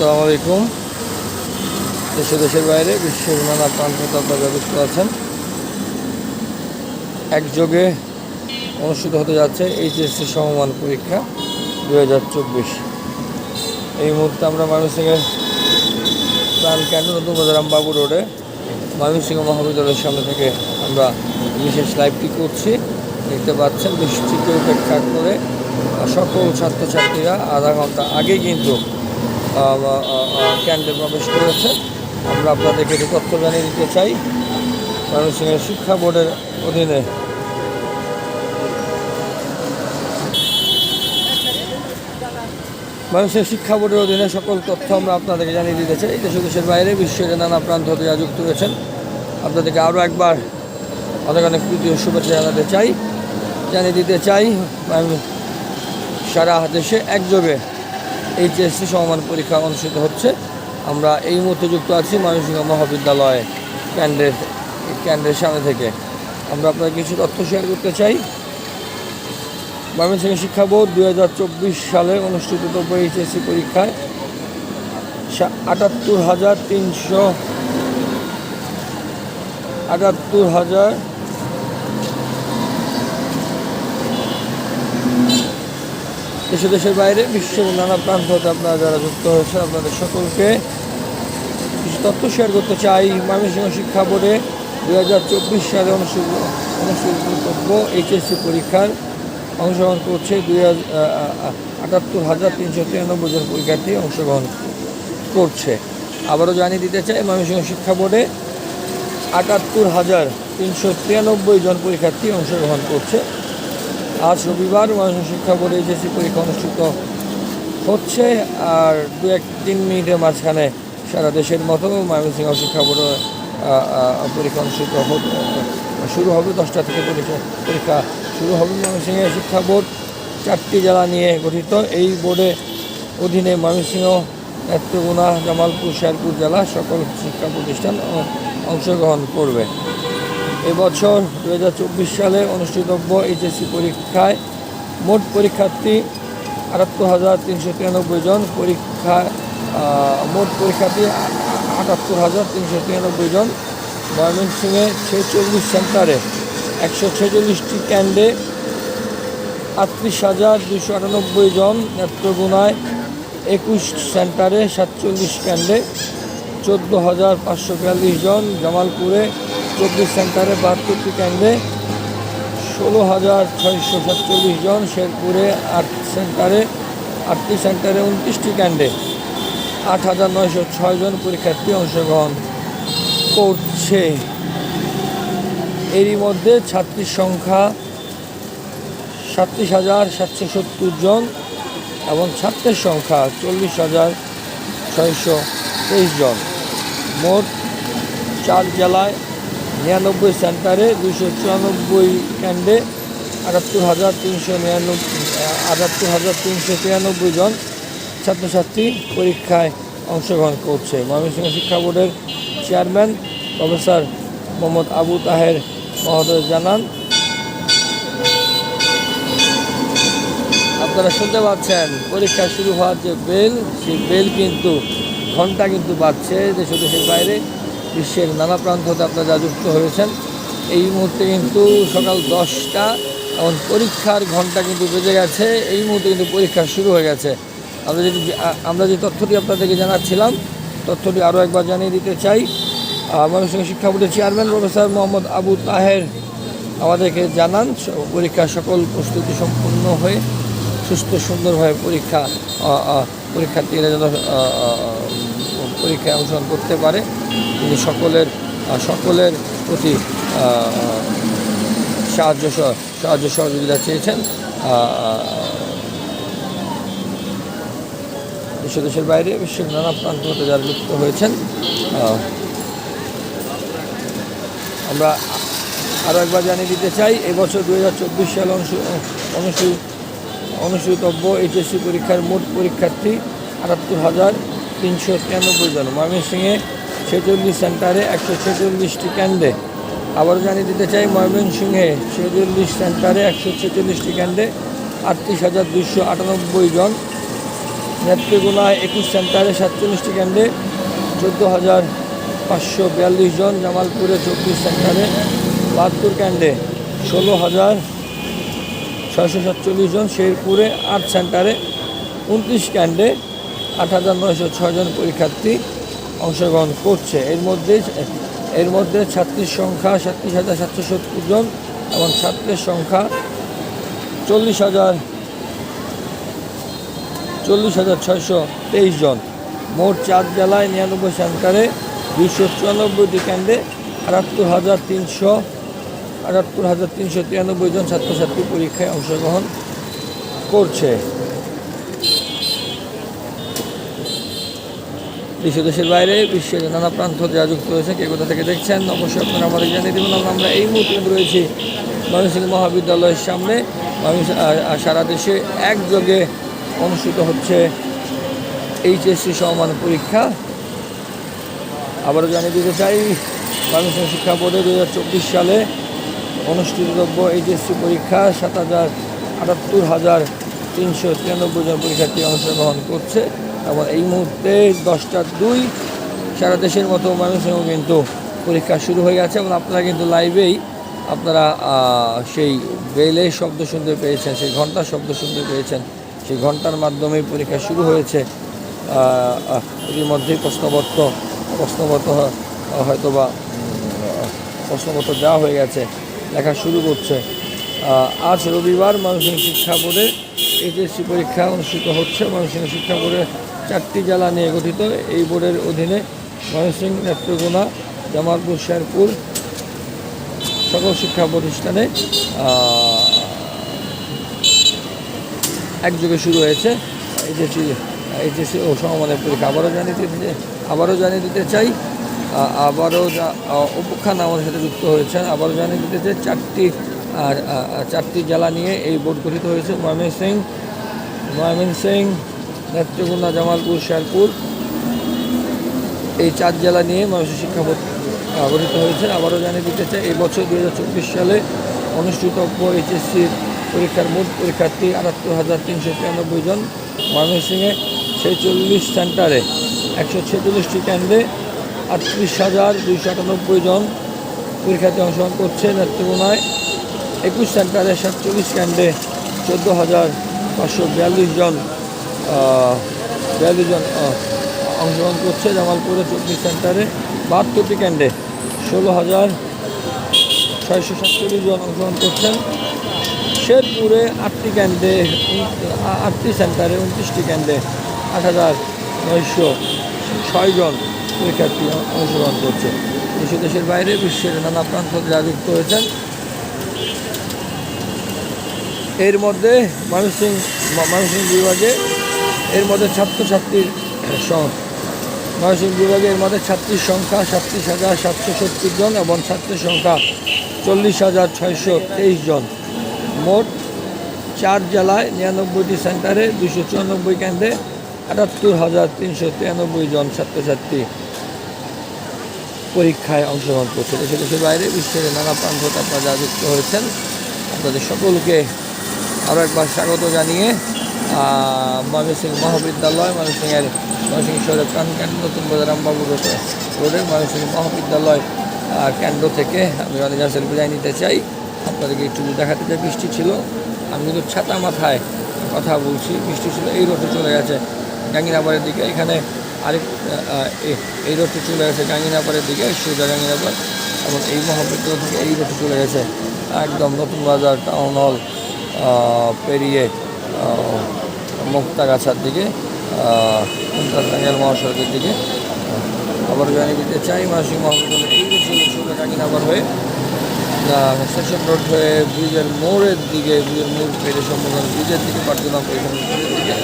আসসালামু আলাইকুম। দেশে দেশের বাইরে বিশ্বের নানা প্রান্ত আপনারা যুক্ত আছেন। একযোগে অনুষ্ঠিত হতে যাচ্ছে এইচএসসি সমমান পরীক্ষা দু হাজার চব্বিশ। এই মুহূর্তে আমরা ময়মনসিংহের প্রাণ কেন্দ্র নতুন বাজারাম বাবু রোডে ময়মনসিংহ মহাবিদ্যালয়ের সামনে থেকে আমরা বিশেষ লাইভটি করছি। দেখতে পাচ্ছেন বৃষ্টিকে উপেক্ষা করে সকল ছাত্রছাত্রীরা আধা ঘণ্টা আগে কিন্তু ক্যান্ডে প্রবেশ করেছে। আমরা আপনাদেরকে একটু তথ্য জানিয়ে দিতে চাই। ময়মনসিংহের শিক্ষা বোর্ডের অধীনে। মানুষের শিক্ষা বোর্ডের অধীনে সকল তথ্য আমরা আপনাদেরকে জানিয়ে দিতে চাই। দেশ দেশের বাইরে বিশ্বের নানা প্রান্ত যা যুক্ত রয়েছেন। আপনাদেরকে আরও একবার অনেক অনেক প্রীতি ও শুভেচ্ছা জানাতে চাই। জানিয়ে দিতে চাই সারা দেশে একযোগে এইচএসসি সমমান পরীক্ষা অনুষ্ঠিত হচ্ছে। আমরা এই মুহূর্তে যুক্ত আছি ময়মনসিংহ মহাবিদ্যালয় ক্যান্ডের ক্যান্ডের সামনে থেকে। আমরা আপনার কিছু তথ্য শেয়ার করতে চাই। ময়মনসিংহ শিক্ষা বোর্ড দু হাজার চব্বিশ সালে অনুষ্ঠিতব্য এইচএসসি পরীক্ষায় আটাত্তর হাজার তিনশো, আটাত্তর হাজার দেশে দেশের বাইরে, বিশ্বের নানা প্রান্ত হতে আপনারা যারা যুক্ত হয়েছে, আপনাদের সকলকে কিছু তথ্য শেয়ার করতে চাই। ময়মনসিংহ শিক্ষা বোর্ডে দু হাজার চব্বিশ সালে অনুষ্ঠিত এইচএসসি পরীক্ষার অংশগ্রহণ করছে দুই আটাত্তর হাজার তিনশো তিরানব্বই জন পরীক্ষার্থী অংশগ্রহণ করছে। আবারও জানিয়ে দিতে চাই ময়মনসিংহ শিক্ষা বোর্ডে আটাত্তর হাজার তিনশো তিরানব্বই জন পরীক্ষার্থী অংশগ্রহণ করছে। আজ রবিবার ময়মনসিংহ শিক্ষা বোর্ডে এইচএসসি পরীক্ষা অনুষ্ঠিত হচ্ছে আর দু এক তিন মিনিটের মাঝখানে সারা দেশের মতো ময়মনসিংহ শিক্ষা বোর্ডে পরীক্ষা অনুষ্ঠিত শুরু হবে দশটা থেকে পরীক্ষা পরীক্ষা শুরু হবে ময়মনসিংহ শিক্ষা বোর্ড চারটি জেলা নিয়ে গঠিত। এই বোর্ডে অধীনে ময়মনসিংহ, নেত্রকোনা, জামালপুর, শেরপুর জেলা সকল শিক্ষা প্রতিষ্ঠান অংশগ্রহণ করবে। এবছর দু হাজার চব্বিশ সালে অনুষ্ঠিতব্য এইচএসসি পরীক্ষায় মোট পরীক্ষার্থী আটাত্তর হাজার তিনশো তিরানব্বই জন পরীক্ষা মোট পরীক্ষার্থী আটাত্তর হাজার তিনশো তিরানব্বই জন। ময়মনসিংহে ছেচল্লিশ সেন্টারে একশো ছেচল্লিশটি ক্যান্ডে আটত্রিশ হাজার দুশো আটানব্বই জন। নেত্রকোনায় একুশ সেন্টারে সাতচল্লিশ ক্যান্ডে চোদ্দ হাজার পাঁচশো বিয়াল্লিশ জন। জামালপুরে চব্বিশ সেন্টারে বাহাত্তরটি ক্যান্ডে ষোলো হাজার ছয়শো সাতচল্লিশ জন, শেরপুরে আট সেন্টারে, আটটি সেন্টারে উনত্রিশটি ক্যান্ডে আট হাজার নয়শো ছয় জন পরীক্ষার্থী অংশগ্রহণ করছে। এরই মধ্যে ছাত্রীর সংখ্যা সাতত্রিশ হাজার সাতশো সত্তর জন এবং ছাত্রের সংখ্যা চল্লিশ হাজার ছয়শো তেইশ জন। মোট চার জেলায় নিরানব্বই সেন্টারে দুশো চুরানব্বই ক্যান্ডে আটাত্তর হাজার তিনশো নিরানব্বই, আটাত্তর হাজার তিনশো তিরানব্বই জন ছাত্রছাত্রী পরীক্ষায় অংশগ্রহণ করছে। ময়মনসিংহ শিক্ষা বোর্ডের চেয়ারম্যান প্রফেসর মোহাম্মদ আবু তাহের মহোদয় জানান, আপনারা শুনতে পাচ্ছেন, পরীক্ষা শুরু হওয়ার যে বেল, সেই বেল কিন্তু, ঘণ্টা কিন্তু বাজছে দেশ দেশের বাইরে। বিশ্বের নানা প্রান্ত হতে আপনারা যুক্ত হয়েছেন। এই মুহূর্তে কিন্তু সকাল দশটা এবং পরীক্ষার ঘণ্টা কিন্তু বেজে গেছে। এই মুহূর্তে কিন্তু পরীক্ষা শুরু হয়ে গেছে। আমরা যেটি আমরা যে তথ্যটি আপনাদেরকে জানাচ্ছিলাম, তথ্যটি আরও একবার জানিয়ে দিতে চাই। ময়মনসিংহ শিক্ষা বোর্ডের চেয়ারম্যান প্রফেসর মোহাম্মদ আবু তাহের আমাদেরকে জানান পরীক্ষার সকল প্রস্তুতি সম্পূর্ণ হয়ে সুস্থ সুন্দরভাবে পরীক্ষা পরীক্ষার্থীরা যেন পরীক্ষায় অংশগ্রহণ করতে পারে। তিনি সকলের সকলের প্রতি সাহায্য সহ- সাহায্য সহযোগিতা চেয়েছেন। দেশ দেশের বাইরে বিশ্বের নানা প্রান্ত হতে যারা যুক্ত হয়েছেন আমরা আরও একবার জানিয়ে দিতে চাই, এবছর দু হাজার চব্বিশ সালে অনুষ্ঠি- অনুষ্ঠি- অনুষ্ঠিতব্য এইচএসসি পরীক্ষার মোট পরীক্ষার্থী আটাত্তর হাজার তিনশো তিরানব্বই জন। ময়মনসিংহে ছেচল্লিশ সেন্টারে একশো ছেচল্লিশটি ক্যান্ডে আবারও জানিয়ে দিতে চাই, ময়মনসিংহে ছেচল্লিশ সেন্টারে একশো ছেচল্লিশটি ক্যান্ডে আটত্রিশ হাজার দুশো আটানব্বই জন। নেত্রীগুনায় একুশ সেন্টারে সাতচল্লিশটি কেন্দ্রে চোদ্দ হাজার পাঁচশো বিয়াল্লিশ জন। জামালপুরে চব্বিশ সেন্টারে বাহাত্তর কেন্দ্রে ষোলো হাজার ছয়শো সাতচল্লিশ জন। শেরপুরে আট সেন্টারে উনত্রিশ ক্যান্ডে আট হাজার নয়শো ছজন পরীক্ষার্থী অংশগ্রহণ করছে। এর মধ্যে এর মধ্যে ছাত্রীর সংখ্যা সাতত্রিশ হাজার সাতশো সত্তর জন এবং ছাত্রের সংখ্যা চল্লিশ হাজার চল্লিশ হাজার ছয়শো তেইশ জন। মোট চার জেলায় নিরানব্বই সেন্টারে দুইশো চুরানব্বইটি কেন্দ্রে আটাত্তর হাজার তিনশো আটাত্তর হাজার তিনশো তিরানব্বই জন ছাত্রছাত্রী পরীক্ষায় অংশগ্রহণ করছে। দেশ দেশের বাইরে বিশ্বের নানা প্রান্ত যারা যুক্ত হয়েছে, কে কোথা থেকে দেখছেন? অবশ্যই আপনারা আমাদের জানিয়ে দেবেন। আমরা এই মুহূর্তে রয়েছি ময়মনসিংহ মহাবিদ্যালয়ের সামনে। সারা দেশে একযোগে অনুষ্ঠিত হচ্ছে এইচএসসি সমান পরীক্ষা। আবারও জানিয়ে দিতে চাই, ময়মনসিংহ শিক্ষা বোর্ডে দু হাজার চব্বিশ সালে অনুষ্ঠিতব্য এইচএসসি পরীক্ষা। সাত হাজার আটাত্তর হাজার তিনশো তিরানব্বই জন পরীক্ষার্থী অংশগ্রহণ করছে। এবং এই মুহূর্তে দশটা দুই, সারা দেশের মতো ময়মনসিংহ কিন্তু পরীক্ষা শুরু হয়ে গেছে এবং আপনারা কিন্তু লাইভেই আপনারা সেই বেলের শব্দ শুনতে পেয়েছেন, সেই ঘণ্টার শব্দ শুনতে পেয়েছেন। সেই ঘণ্টার মাধ্যমেই পরীক্ষা শুরু হয়েছে। ইতিমধ্যেই প্রশ্নপত্র প্রশ্নপত্র হয়তোবা প্রশ্নপত্র দেওয়া হয়ে গেছে। লেখা শুরু করছে। আজ রবিবার ময়মনসিংহ শিক্ষা বোর্ডে এইচএসসি পরীক্ষা অনুষ্ঠিত হচ্ছে। ময়মনসিংহ শিক্ষা বোর্ডের চারটি জেলা নিয়ে গঠিত। এই বোর্ডের অধীনে ময়মনসিংহ নেত্রকোনা, জামালপুর, শেরপুর সকল শিক্ষা প্রতিষ্ঠানে একযোগে শুরু হয়েছে। এইচএসসি এইচএসসি ও সমমানের পরীক্ষা আবারও জানিয়ে দিতে আবারও জানিয়ে দিতে চাই আবারও উপখান আমাদের সাথে যুক্ত হয়েছেন, আবারও জানিয়ে দিতে চাই, চারটি আর চারটি জেলা নিয়ে এই বোর্ড গঠিত হয়েছে। ময়মনসিং ময়মনসিং নেত্রকোনা, জামালপুর, শেরপুর। এই চার জেলা নিয়ে মানুষের শিক্ষা বোর্ড গঠিত হয়েছে। আবারও জানিয়ে দিতে চাই, এই বছর দু হাজার চব্বিশ সালে অনুষ্ঠিতব্য এইচএসসি পরীক্ষার মোট পরীক্ষার্থী আটাত্তর হাজার তিনশো তিরানব্বই জন। ময়মনসিংহে ছেচল্লিশ সেন্টারে একশো ছেচল্লিশটি কেন্দ্রে আটত্রিশ হাজার দুইশো আটানব্বই জন পরীক্ষার্থী অংশগ্রহণ করছে। নেত্রকোনায় একুশ সেন্টারে সাতচল্লিশ কেন্দ্রে চোদ্দ হাজার পাঁচশো বিয়াল্লিশ জন বিয়াল্লিশ জন অংশগ্রহণ করছে জামালপুরে চব্বিশ সেন্টারে। বাহাত্তরটি কেন্দ্রে ষোলো হাজার ছয়শো সাতচল্লিশ জন অংশগ্রহণ করছেন। শেরপুরে আটটি কেন্দ্রে আটটি সেন্টারে উনত্রিশটি কেন্দ্রে আট হাজার নয়শো ছয় জন পরীক্ষার্থী অংশগ্রহণ করছে। দেশ দেশের বাইরে বিশ্বের নানা প্রান্ত থেকে যারা যুক্ত হয়েছেন। এর মধ্যে ময়মনসিং ময়মনসিংহ বিভাগে এর মধ্যে ছাত্রছাত্রীর ময়মনসিংহ বিভাগে এর মধ্যে ছাত্রীর সংখ্যা সাতত্রিশ হাজার সাতশো সত্তর জন এবং ছাত্রের সংখ্যা চল্লিশ হাজার ছয়শো তেইশ জন। মোট চার জেলায় নিরানব্বইটি সেন্টারে দুশো চুরানব্বই কেন্দ্রে আটাত্তর হাজার তিনশো তিরানব্বই জন ছাত্রছাত্রী পরীক্ষায় অংশগ্রহণ করছে। দেশে দেশের বাইরে বিশ্বের নানা প্রান্ত আপনারা যুক্ত হয়েছেন, আপনাদের সকলকে আরও একবার স্বাগত জানিয়ে ময়মনসিংহ মহাবিদ্যালয়, ময়মনসিংহের ময়মনসিংহ শহরের প্রাণ কেন্দ্র নতুন বাজার রামবাবু রোড রোডের ময়মনসিংহ মহাবিদ্যালয় কেন্দ্র থেকে আমি অনেক বিদায় নিতে চাই। আপনাদেরকে একটু দেখাতে চাই, বৃষ্টি ছিল, আমি কিন্তু ছাতা মাথায় কথা বলছি, বৃষ্টি ছিল, এই রোডে চলে গেছে গাঙ্গিনাবাড়ের দিকে। এখানে আরেক এই রোডটি চলে গেছে গাঙ্গিনাপাড়ের দিকে, সোজা গাঙ্গিনাপাড় এবং এই মহাবিদ্যালয় থেকে এই রোডটি চলে গেছে একদম নতুন বাজার, টাউন হল। পেরিয়ে মুক্তাগাছার দিকে টাঙ্গাইল মহাসড়কের দিকে আবার জানিয়ে দিতে চাই মাসিক মহাবিদ্যালয় এই চলে সোজা গাঙ্গিনাপাড় হয়ে স্টেশন রোড হয়ে ব্রিজের মোড়ের দিকে, ব্রিজের মোড় পেরে সম্বোধন ব্রিজের দিকে পার্থনা দিকে।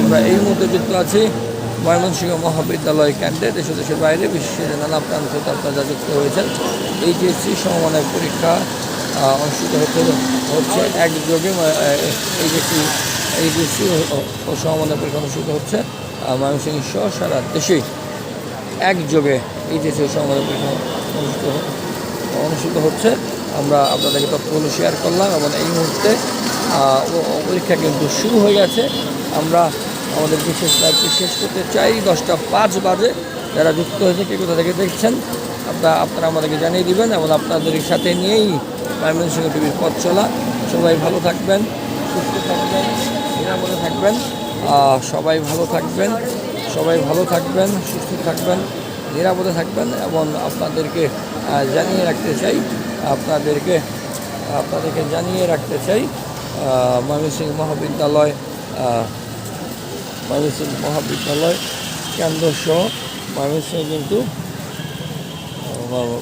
আমরা এই মুহূর্তে যুক্ত আছি ময়মনসিংহ মহাবিদ্যালয় কেন্দ্রে দেশ দেশের বাইরে বিশ্বের নানা প্রান্ত যা যুক্ত হয়েছেন। এইচএসসি সমমানের পরীক্ষা অনুষ্ঠিত হতে হচ্ছে একযোগে এইচএসসি এইচএসসি ও সমমানের পরীক্ষা অনুষ্ঠিত হচ্ছে ময়মনসিংহ সহ সারা দেশেই একযোগে এইচএসসি সমমানের পরীক্ষা অনুষ্ঠিত অনুষ্ঠিত হচ্ছে আমরা আপনাদেরকে তথ্যগুলো শেয়ার করলাম এবং এই মুহূর্তে ও- ও পরীক্ষা কিন্তু শুরু হয়ে গেছে আমরা আমাদের বিশেষ লাইভটি শেষ করতে চাই দশটা পাঁচ বাজে যারা যুক্ত হয়েছে কে কোথা থেকে দেখছেন আপনারা আপনারা আমাদেরকে জানিয়ে দিবেন এবং আপনাদের সাথে নিয়েই ময়মনসিংহ টিভির পথ চলা। সবাই ভালো থাকবেন, সুস্থ থাকবেন, নিরাপদে থাকবেন। সবাই ভালো থাকবেন, সবাই ভালো থাকবেন, সুস্থ থাকবেন, নিরাপদে থাকবেন এবং আপনাদেরকে জানিয়ে রাখতে চাই, আপনাদেরকে আপনাদেরকে জানিয়ে রাখতে চাই ময়মনসিংহ মহাবিদ্যালয় ময়মনসিংহ মহাবিদ্যালয় কেন্দ্র সহ ময়মনসিংহ কিন্তু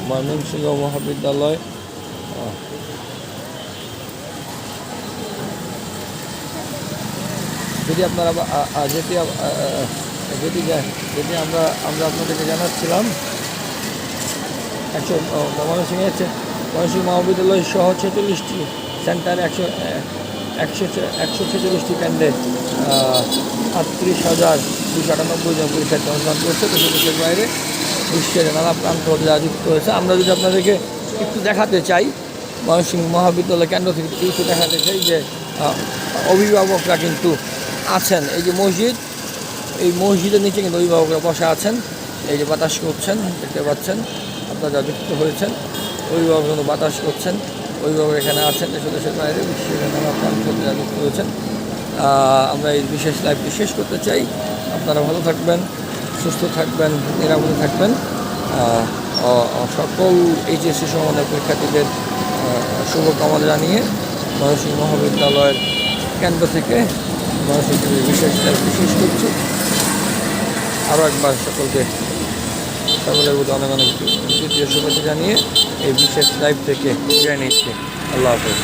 ময়মনসিংহ মহাবিদ্যালয় যদি আপনারা যেটি যেটি যেটি আমরা আমরা আপনাদেরকে জানাচ্ছিলাম, একশো ময়মনসিংহে ময়মনসিংহ মহাবিদ্যালয় সহ ছেচল্লিশটি সেন্টার, একশো একশো একশো ছেচল্লিশটি কেন্দ্রে আটত্রিশ হাজার দুশো আটানব্বই জন পরীক্ষার্থী অংশগ্রহণ করছে। দেশ দেশের বাইরে বিশ্বের নানা প্রান্ত হতে যুক্ত হয়েছে। আমরা যদি আপনাদেরকে একটু দেখাতে চাই ময়মনসিংহ মহাবিদ্যালয় কেন্দ্র থেকে একটু দেখাতে চাই যে অভিভাবকরা কিন্তু আছেন। এই যে মসজিদ, এই মসজিদের নিচে কিন্তু অভিভাবকরা বসে আছেন। এই যে বাতাস করছেন, দেখতে পাচ্ছেন, আপনারা যা যুক্ত হয়েছেন, অভিভাবক কিন্তু বাতাস করছেন। অভিভাবক এখানে আছেন, দেশ দেশের বাইরে, বিশ্বের প্রান্ত থেকে যারা যুক্ত হয়েছেন। আমরা এই বিশেষ লাইভটি শেষ করতে চাই। আপনারা ভালো থাকবেন, সুস্থ থাকবেন, নিরাপদে থাকবেন। সকল এইচএসসি সমানের পরীক্ষার্থীদের শুভকামনা জানিয়ে ময়মনসিংহ মহাবিদ্যালয়ের কেন্দ্র থেকে ময়মনসিংহ বিশেষ বিশেষ শেষ করছি। আরও একবার সকলকে সকলের প্রতি অনেক অনেক দ্বিতীয় শুভেচ্ছা জানিয়ে এই বিশেষ লাইভ থেকে বিদায় আল্লাহ হাফেজ।